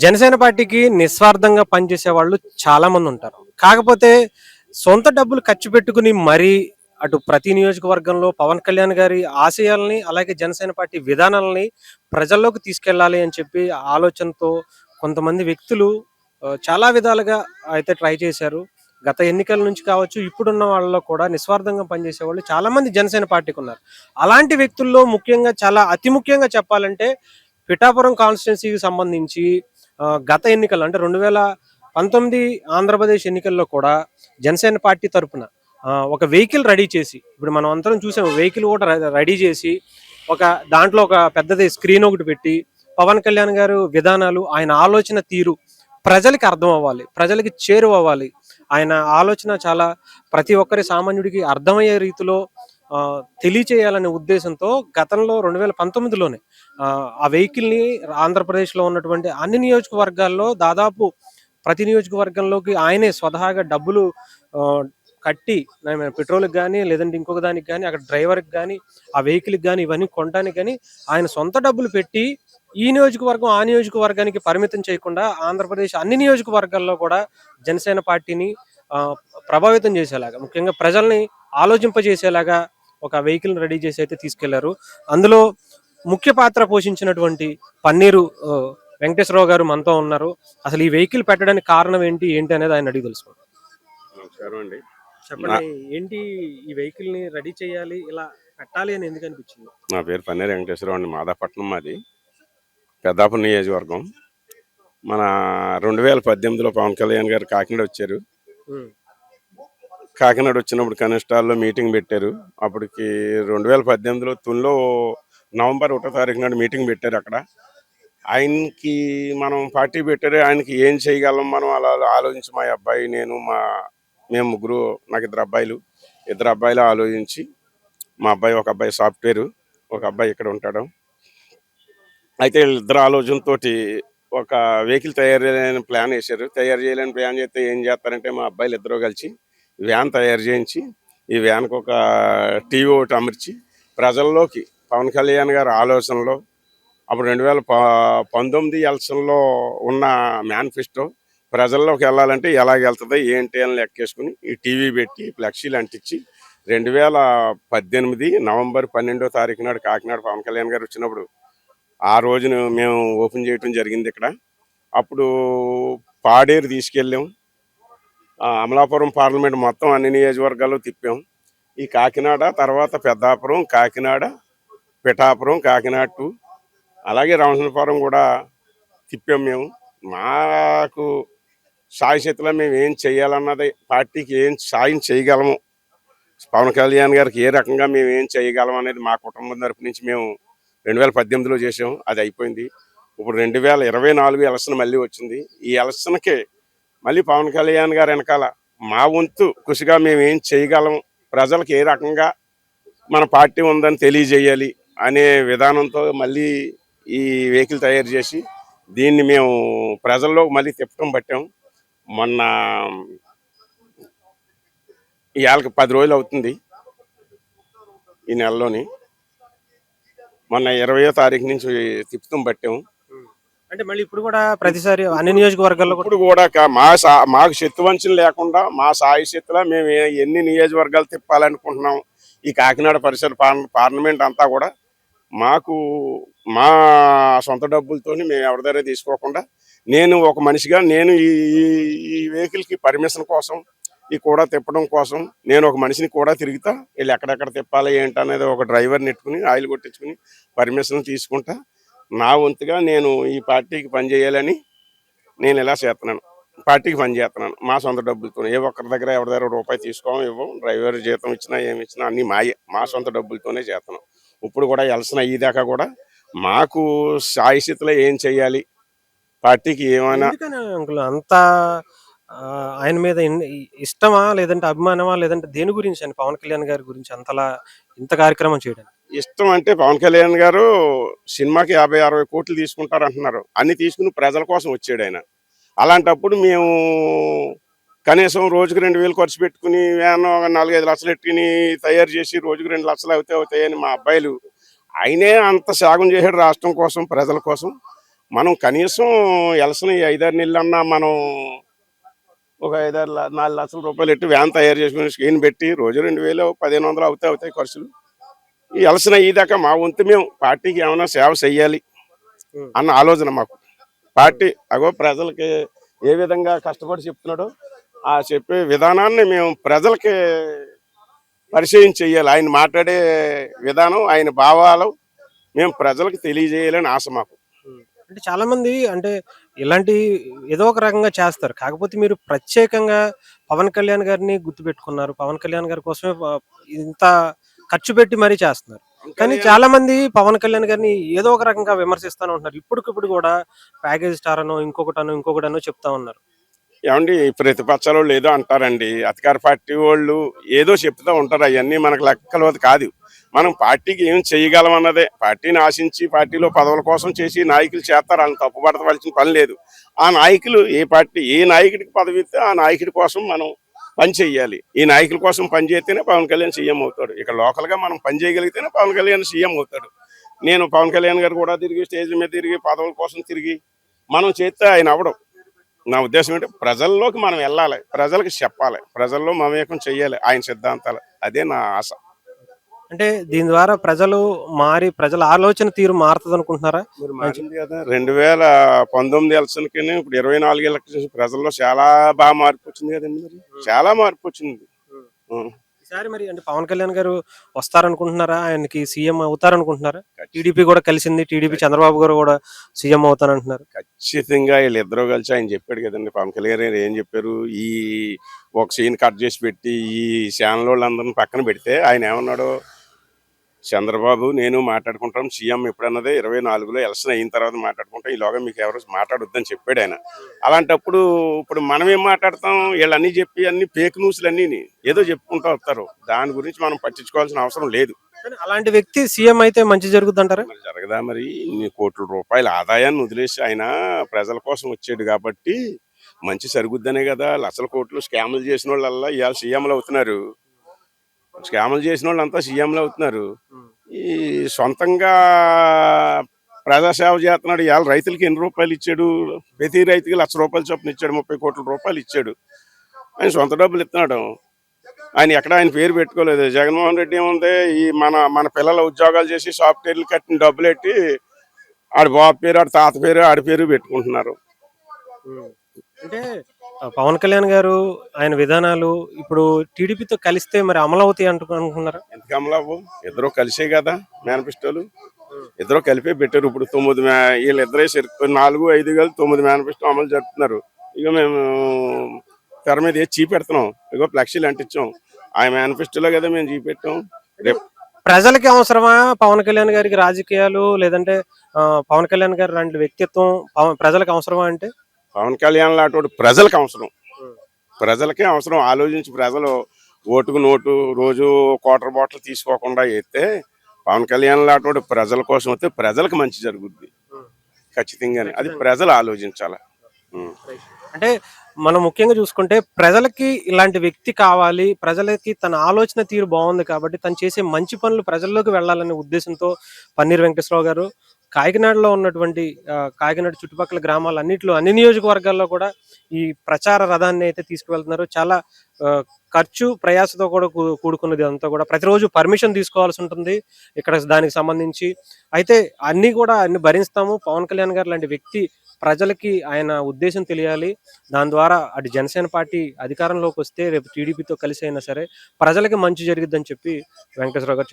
జనసేన పార్టీకి నిస్వార్థంగా పనిచేసే వాళ్ళు చాలా మంది ఉంటారు. కాకపోతే సొంత డబ్బులు ఖర్చు పెట్టుకుని మరీ అటు ప్రతి నియోజకవర్గంలో పవన్ కళ్యాణ్ గారి ఆశయాల్ని అలాగే జనసేన పార్టీ విధానాలని ప్రజల్లోకి తీసుకెళ్ళాలి అని చెప్పి ఆలోచనతో కొంతమంది వ్యక్తులు చాలా విధాలుగా అయితే ట్రై చేశారు. గత ఎన్నికల నుంచి కావచ్చు ఇప్పుడున్న వాళ్ళలో కూడా నిస్వార్థంగా పనిచేసే వాళ్ళు చాలా మంది జనసేన పార్టీకి ఉన్నారు. అలాంటి వ్యక్తుల్లో ముఖ్యంగా చాలా అతి ముఖ్యంగా చెప్పాలంటే పిఠాపురం కాన్స్టిట్యున్సీకి సంబంధించి గత ఎన్నికలు అంటే రెండు వేల పంతొమ్మిది ఆంధ్రప్రదేశ్ ఎన్నికల్లో కూడా జనసేన పార్టీ తరపున ఒక వెహికల్ రెడీ చేసి ఇప్పుడు మనం అందరం చూసాం వెహికల్ కూడా రెడీ చేసి ఒక దాంట్లో ఒక పెద్దది స్క్రీన్ ఒకటి పెట్టి పవన్ కళ్యాణ్ గారు విధానాలు ఆయన ఆలోచన తీరు ప్రజలకి అర్థం అవ్వాలి ప్రజలకి చేరువవ్వాలి. ఆయన ఆలోచన చాలా ప్రతి ఒక్కరి సామాన్యుడికి అర్థమయ్యే రీతిలో తెలియచేయాలనే ఉద్దేశంతో గతంలో రెండు వేల పంతొమ్మిదిలోనే ఆ, వెహికల్ని ఆంధ్రప్రదేశ్లో ఉన్నటువంటి అన్ని నియోజకవర్గాల్లో దాదాపు ప్రతి నియోజకవర్గంలోకి ఆయనే స్వతహాగా డబ్బులు కట్టి పెట్రోల్కి కానీ లేదంటే ఇంకొక దానికి కానీ అక్కడ డ్రైవర్కి కానీ ఆ వెహికల్కి కానీ ఇవన్నీ కొనడానికి కానీ ఆయన సొంత డబ్బులు పెట్టి ఈ నియోజకవర్గం ఆ నియోజకవర్గానికి పరిమితం చేయకుండా ఆంధ్రప్రదేశ్ అన్ని నియోజకవర్గాల్లో కూడా జనసేన పార్టీని ప్రభావితం చేసేలాగా ముఖ్యంగా ప్రజల్ని ఆలోచింపజేసేలాగా ఒక వెహికల్ రెడీ చేసి అయితే తీసుకెళ్ళారు. అందులో ముఖ్య పాత్ర పోషించినటువంటి పన్నీరు వెంకటేశ్వరరావు గారు మనతో ఉన్నారు. అసలు ఈ వెహికల్ పెట్టడానికి కారణం ఏంటి ఏంటి అనేది ఆయన అడిగి తెలుసుకోండి నమస్కారం అండి. చెప్పండి ఏంటి ఈ వెహికల్ని రెడీ చేయాలి ఇలా పెట్టాలి అని ఎందుకు అనిపించింది? నా పేరు పన్నీర్ వెంకటేశ్వరరావు అండి మాదాపట్నం మాది. పెద్దాపురం నియోజకవర్గం. మన రెండు వేల పద్దెనిమిదిలో పవన్ కళ్యాణ్ గారు కాకినాడ వచ్చారు. కాకినాడ వచ్చినప్పుడు కనిష్టాల్లో మీటింగ్ పెట్టారు. అప్పటికి రెండు వేల పద్దెనిమిదిలో తునిలో నవంబర్ ఒకటో తారీఖు నాడు మీటింగ్ పెట్టారు అక్కడ. ఆయనకి మనం పార్టీ పెట్టారు ఆయనకి ఏం చేయగలం మనం అలా ఆలోచించి మా అబ్బాయి నేను మా మేము ముగ్గురు నాకు ఇద్దరు అబ్బాయిలు. ఇద్దరు అబ్బాయిలు ఆలోచించి మా అబ్బాయి ఒక అబ్బాయి సాఫ్ట్వేర్ ఒక అబ్బాయి ఇక్కడ ఉంటాడు. అయితే ఇద్దరు ఆలోచనతో ఒక వెహికల్ తయారు చేయలేని ప్లాన్ వేశారు. తయారు చేయలేని ప్లాన్ చేస్తే ఏం చేస్తారంటే మా అబ్బాయిలు ఇద్దరు కలిసి వ్యాన్ తయారు చేయించి ఈ వ్యాన్కి ఒక టీవీ ఒకటి అమర్చి ప్రజల్లోకి పవన్ కళ్యాణ్ గారి ఆలోచనలో అప్పుడు రెండు వేల ప పంతొమ్మిది ఎలక్షన్లో ఉన్న మేనిఫెస్టో ప్రజల్లోకి వెళ్ళాలంటే ఎలాగ వెళ్తుంది ఏంటి అని లెక్కేసుకుని ఈ టీవీ పెట్టి ఫ్లెక్సీలు అంటించి రెండు వేల పద్దెనిమిది నవంబర్ పన్నెండో తారీఖు నాడు కాకినాడ పవన్ కళ్యాణ్ గారు వచ్చినప్పుడు ఆ రోజున మేము ఓపెన్ చేయటం జరిగింది ఇక్కడ. అప్పుడు పాడేరు తీసుకెళ్ళాం. అమలాపురం పార్లమెంట్ మొత్తం అన్ని నియోజకవర్గాలు తిప్పాం. ఈ కాకినాడ తర్వాత పెద్దాపురం కాకినాడ పిఠాపురం కాకినాడ టు. అలాగే రామచంద్రపురం కూడా తిప్పాం మేము. మాకు సాయశక్తిలో మేము ఏం చేయాలన్నది పార్టీకి ఏం సాయం చేయగలము? పవన్ కళ్యాణ్ గారికి ఏ రకంగా మేము ఏం చేయగలం అనేది మా కుటుంబం తరపు నుంచి మేము రెండు వేల పద్దెనిమిదిలో చేసాం అది అయిపోయింది. ఇప్పుడు రెండు వేల ఇరవై నాలుగు ఎలక్షన్ మళ్ళీ వచ్చింది. ఈ ఎలక్షన్కి మళ్ళీ పవన్ కళ్యాణ్ గారు వెనకాల మా వంతు కృషిగా మేము ఏం చేయగలం ప్రజలకు ఏ రకంగా మన పార్టీ ఉందని తెలియజేయాలి అనే విధానంతో మళ్ళీ ఈ వెహికల్ తయారు చేసి దీన్ని మేము ప్రజల్లో మళ్ళీ తిప్పటం పట్టాం మొన్న ఇవాళకి పది రోజులు అవుతుంది ఈ నెలలోని. మొన్న ఇరవయో తారీఖు నుంచి తిప్పుతాం పట్టాం అంటే మళ్ళీ ఇప్పుడు కూడా ప్రతిసారి అన్ని నియోజకవర్గాల్లో కూడా ఇప్పుడు కూడా మా సా మాకు శక్తి వంచన లేకుండా మా సాయి శక్తిలో మేము ఎన్ని నియోజకవర్గాలు తిప్పాలనుకుంటున్నాం ఈ కాకినాడ పరిసర పార్లమెంట్ అంతా కూడా మాకు మా సొంత డబ్బులతోని మేము ఎవరి దగ్గర తీసుకోకుండా నేను ఒక మనిషిగా నేను ఈ ఈ- వెహికల్కి పర్మిషన్ కోసం ఈ కూడా తిప్పడం కోసం నేను ఒక మనిషిని కూడా తిరుగుతా వీళ్ళు ఎక్కడెక్కడ తిప్పాలి ఏంటి అనేది ఒక డ్రైవర్ని ఎట్టుకుని ఆయిల్ కొట్టించుకుని పర్మిషన్ తీసుకుంటా నా వంతుగా నేను ఈ పార్టీకి పనిచేయాలని నేను ఇలా చేస్తున్నాను. పార్టీకి పని చేస్తున్నాను మా సొంత డబ్బులతో ఏ ఒక్కరి దగ్గర ఎవరి దగ్గర రూపాయి తీసుకోం ఇవ్వం డ్రైవర్ జీతం ఇచ్చినా ఏమి ఇచ్చినా అన్నీ మాయే. మా సొంత డబ్బులతోనే చేస్తున్నాం. ఇప్పుడు కూడా ఎలసిన అయ్యేదాకా కూడా మాకు సాయిస్థితిలో ఏం చేయాలి? పార్టీకి ఏమైనా అంత ఆయన మీద ఇష్టమా లేదంటే అభిమానమా లేదంటే దేని గురించి అండి? పవన్ కళ్యాణ్ గారి గురించి అంతలా ఇంత కార్యక్రమం చేయడానికి? ఇష్టం అంటే పవన్ కళ్యాణ్ గారు సినిమాకి యాభై అరవై కోట్లు తీసుకుంటారు అంటున్నారు అన్ని తీసుకుని ప్రజల కోసం వచ్చాడు ఆయన. అలాంటప్పుడు మేము కనీసం రోజుకి రెండు వేలు ఖర్చు పెట్టుకుని వ్యాన్ ఒక నాలుగైదు లక్షలు ఎట్టుకుని తయారు చేసి రోజుకి రెండు లక్షలు అవుతాయి అవుతాయని మా అబ్బాయిలు ఆయనే అంత సాగం చేశాడు రాష్ట్రం కోసం ప్రజల కోసం. మనం కనీసం ఎలసిన ఐదారు నెలలన్నా మనం ఒక ఐదారు ల- నాలుగు లక్షల రూపాయలు పెట్టి వ్యాన్ తయారు చేసుకుని స్క్రీన్ పెట్టి రోజు రెండు వేలు పదిహేను వందలు అవుతాయి అవుతాయి ఖర్చులు. ఈ ఎలసిన అయ్యేదాకా మా వంతు మేము పార్టీకి ఏమైనా సేవ చెయ్యాలి ఉం. అన్న ఆలోచన మాకు. పార్టీ అగో ప్రజలకి ఏ విధంగా కష్టపడి చెప్తున్నాడో ఆ చెప్పే విధానాన్ని మేము ప్రజలకి పరిచయం చెయ్యాలి. ఆయన మాట్లాడే విధానం ఆయన భావాలు మేము ప్రజలకు తెలియజేయాలని ఆశ మాకు. అంటే చాలా మంది అంటే ఇలాంటి ఏదో ఒక రకంగా చేస్తారు. కాకపోతే మీరు ప్రత్యేకంగా పవన్ కళ్యాణ్ గారిని గుర్తుపెట్టుకున్నారు. పవన్ కళ్యాణ్ గారి కోసమే ఇంత ఖర్చు పెట్టి మరీ చేస్తున్నారు. కానీ చాలా మంది పవన్ కళ్యాణ్ గారిని ఏదో ఒక రకంగా విమర్శిస్తానే ఉంటున్నారు. ఇప్పటికిప్పుడు కూడా ప్యాకేజ్ స్టార్ అనో ఇంకొకటనో ఇంకొకటనో చెప్తా ఉన్నారు. ఏమండి ప్రతిపక్షాలు వాళ్ళు ఏదో అంటారండి. అధికార పార్టీ వాళ్ళు ఏదో చెప్తూ ఉంటారు. అవన్నీ మనకు లెక్కలవది కాదు. మనం పార్టీకి ఏం చేయగలం అన్నదే. పార్టీని ఆశించి పార్టీలో పదవుల కోసం చేసి నాయకులు చేస్తారు. వాళ్ళని తప్పుపడవలసిన పని లేదు. ఆ నాయకులు ఏ పార్టీ ఏ నాయకుడికి పదవి ఇస్తే ఆ నాయకుడి కోసం మనం పని చేయాలి ఈ నాయకుల కోసం పని చేస్తేనే పవన్ కళ్యాణ్ సీఎం అవుతాడు. ఇక్కడ లోకల్గా మనం పని చేయగలిగితేనే పవన్ కళ్యాణ్ సీఎం అవుతాడు. నేను పవన్ కళ్యాణ్ గారు కూడా తిరిగి స్టేజ్ మీద తిరిగి పదవుల కోసం తిరిగి మనం చేస్తే ఆయన అవడం నా ఉద్దేశం ఏంటి? ప్రజల్లోకి మనం వెళ్ళాలి. ప్రజలకు చెప్పాలి. ప్రజల్లో మమేకం చేయాలి ఆయన సిద్ధాంతాలు. అదే నా ఆశ. అంటే దీని ద్వారా ప్రజలు మారి ప్రజల ఆలోచన తీరు మారుతుంది అనుకుంటున్నారా రెండు వేల పంతొమ్మిది ఎలక్షన్కి ఇప్పుడు ఇరవై నాలుగు ఎలక్షన్ ప్రజల్లో చాలా బాగా మార్పు వచ్చింది కదండి మరి. చాలా మార్పు వచ్చింది. ఈసారి మరి అంటే పవన్ కళ్యాణ్ గారు వస్తారనుకుంటున్నారా? ఆయనకి సీఎం అవుతారనుకుంటున్నారా? టీడీపీ కూడా కలిసింది. టీడీపీ చంద్రబాబు గారు కూడా సీఎం అవుతానంటున్నారు. ఖచ్చితంగా వీళ్ళిద్దరూ కలిసి ఆయన చెప్పాడు కదండి. పవన్ కళ్యాణ్ గారు ఏం చెప్పారు? ఈ ఒక సీన్ కట్ చేసి పెట్టి ఈ ఛానల్ వాళ్ళందరిని పక్కన పెడితే ఆయన ఏమన్నాడు? చంద్రబాబు నేను మాట్లాడుకుంటాం సీఎం ఎప్పుడన్నదే ఇరవై నాలుగులో ఎలక్షన్ అయిన తర్వాత మాట్లాడుకుంటాం ఈలోగా మీకు ఎవరు మాట్లాడొద్దని చెప్పాడు ఆయన. అలాంటప్పుడు ఇప్పుడు మనం ఏం మాట్లాడతాం? వీళ్ళన్నీ చెప్పి అన్ని ఫేక్ న్యూస్లు అన్నీ ఏదో చెప్పుకుంటూ వస్తారు. దాని గురించి మనం పట్టించుకోవాల్సిన అవసరం లేదు. కానీ అలాంటి వ్యక్తి సీఎం అయితే మంచి మరి జరగదా మరి? ఇన్ని కోట్ల రూపాయల ఆదాయాన్ని వదిలేసి ఆయన ప్రజల కోసం వచ్చాడు కాబట్టి మంచి సరిగుద్దనే కదా. లక్షల కోట్లు స్కాములు చేసిన వాళ్ళల్లా ఇవాళ సీఎంలు అవుతున్నారు. స్కాములు చేసిన వాళ్ళంతా సీఎంలు అవుతున్నారు. ఈ సొంతంగా ప్రజాసేవ చేస్తున్నాడు. ఇవాళ రైతులకి ఎన్ని రూపాయలు ఇచ్చాడు? ప్రతి రైతుకి లక్ష రూపాయలు చొప్పున ఇచ్చాడు. ముప్పై కోట్ల రూపాయలు ఇచ్చాడు. ఆయన సొంత డబ్బులు ఇస్తున్నాడు. ఆయన ఎక్కడ ఆయన పేరు పెట్టుకోలేదు. జగన్మోహన్ రెడ్డి ఏముంది? ఈ మన మన పిల్లల ఉద్యోగాలు చేసి సాఫ్ట్వేర్లు కట్టిన డబ్బులు ఎట్టి ఆడి బాబు పేరు ఆడి తాత పేరు ఆడి పేరు పెట్టుకుంటున్నారు. అంటే పవన్ కళ్యాణ్ గారు ఆయన విధానాలు ఇప్పుడు టీడీపీతో కలిస్తే మరి అమలు అవుతాయి అంటు అనుకున్నారా? ఎందుకు అమలావు ఇద్దరు కలిసే కదా మేనిఫెస్టోలు. ఇద్దరు కలిపే పెట్టారు. ఇప్పుడు తొమ్మిది వీళ్ళిద్దరే సరి- నాలుగు ఐదు కలిసి తొమ్మిది మేనిఫెస్టో అమలు జరుపుతున్నారు. ఇక మేము తెర మీద ఏది చూపెడుతున్నాం ఇగో ఫ్లెక్సీలు అంటించాం. ఆ మేనిఫెస్టోలో కదా మేము చూపెట్టాం రేపు ప్రజలకి అవసరమా పవన్ కళ్యాణ్ గారికి రాజకీయాలు? లేదంటే పవన్ కళ్యాణ్ గారి లాంటి వ్యక్తిత్వం ప్రజలకు అవసరమా అంటే? పవన్ కళ్యాణ్ లాంటి ప్రజలకు అవసరం. ప్రజలకే అవసరం. ఆలోచించి ప్రజలు ఓటుకు నోటు రోజు క్వార్టర్ బాటిల్ తీసుకోకుండా అయితే పవన్ కళ్యాణ్ లాంటి ప్రజల కోసం వస్తే ప్రజలకు మంచి జరుగుద్ది. ఖచ్చితంగానే. అది ప్రజలు ఆలోచించాలి. అంటే మనం ముఖ్యంగా చూసుకుంటే ప్రజలకి ఇలాంటి వ్యక్తి కావాలి. ప్రజలకి తన ఆలోచన తీరు బాగుంది కాబట్టి తను చేసే మంచి పనులు ప్రజల్లోకి వెళ్ళాలనే ఉద్దేశంతో పన్నీర్ వెంకటేశ్వరరావు గారు కాకినాడలో ఉన్నటువంటి కాకినాడ చుట్టుపక్కల గ్రామాలన్నింటిలో అన్ని నియోజకవర్గాల్లో కూడా ఈ ప్రచార రథాన్ని అయితే తీసుకువెళ్తున్నారు. చాలా ఖర్చు ప్రయాసతో కూడా కూడుకున్నది అంతా కూడా. ప్రతిరోజు పర్మిషన్ తీసుకోవాల్సి ఉంటుంది ఇక్కడ దానికి సంబంధించి. అయితే అన్ని కూడా అన్ని భరిస్తాము. పవన్ కళ్యాణ్ గారు లాంటి వ్యక్తి ప్రజలకి ఆయన ఉద్దేశం తెలియాలి. దాని ద్వారా అటు జనసేన పార్టీ అధికారంలోకి వస్తే రేపు టీడీపీతో కలిసి అయినా సరే ప్రజలకి మంచి జరిగిద్దని చెప్పి వెంకటేశ్వరరావు గారు